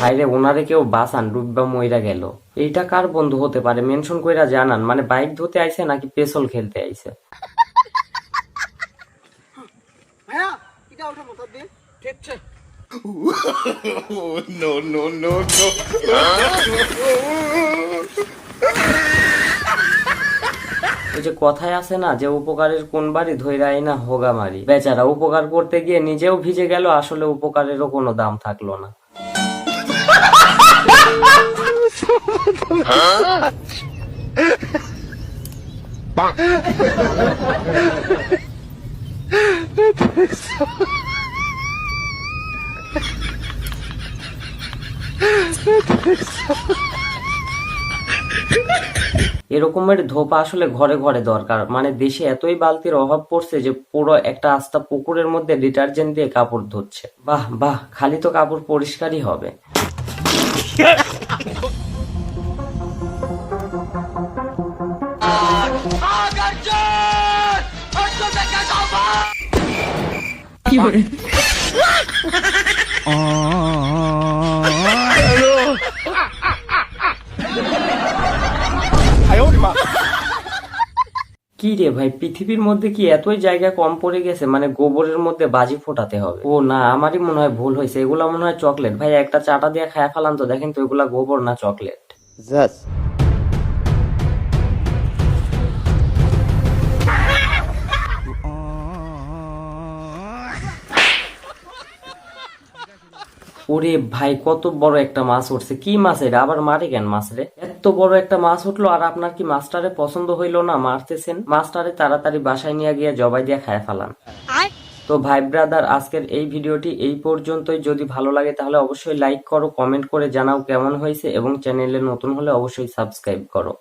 ভাইরে ওনারে কেউ বাসান ডুববা মইরা গেল। এইটা কার বন্ধু হতে পারে? মেনশন কইরা জানান। মানে বাইক ধুতে আইছে নাকি পেছল খেলতে আইছে? ভাইয়া এটা ওঠা মোটা যে কথায় আছে না যে উপকারের কোন বাড়ি ধৈরাই না হোগা মারি। বেচারা উপকার করতে গিয়ে নিজেও ভিজে গেল আসলে উপকারেরও কোনো দাম থাকল না। এরকমের ধোপা আসলে ঘরে ঘরে দরকার। মানে দেশে এতই বালতির অভাব পড়ছে যে পুরো একটা আস্তা পুকুরের মধ্যে ডিটারজেন্ট দিয়ে কাপড় ধুচ্ছে। বাহ বাহ খালি তো কাপড় পরিষ্কারই হবে। কি রে ভাই পৃথিবীর মধ্যে কি এতই জায়গা কম পড়ে গেছে? মানে গোবরের মধ্যে বাজি ফোটাতে হবে। ও না আমারই মনে হয় ভুল হয়েছে। এগুলা মনে হয় চকলেট। ভাই একটা চাটা দিয়ে খায়া ফেলান তো। দেখেন তো এগুলা গোবর না চকলেট। ওরে ভাই কত বড় একটা মাছ উঠছে। কি মাছ এটা? আবার মারে কেন মাছ রে? এত বড় একটা মাছ উঠল আর আপনার কি মাস্টারে পছন্দ হইল না? মারতেছেন। মাস্টারে তাড়াতাড়ি বাসায় নিয়ে গিয়ে জবাই দিয়ে খায় ফেলান। তো ভাই ব্রাদার আজকের এই ভিডিওটি এই পর্যন্তই। যদি ভালো লাগে তাহলে অবশ্যই লাইক করো কমেন্ট করে জানাও কেমন হয়েছে এবং চ্যানেলে নতুন হলে অবশ্যই সাবস্ক্রাইব করো।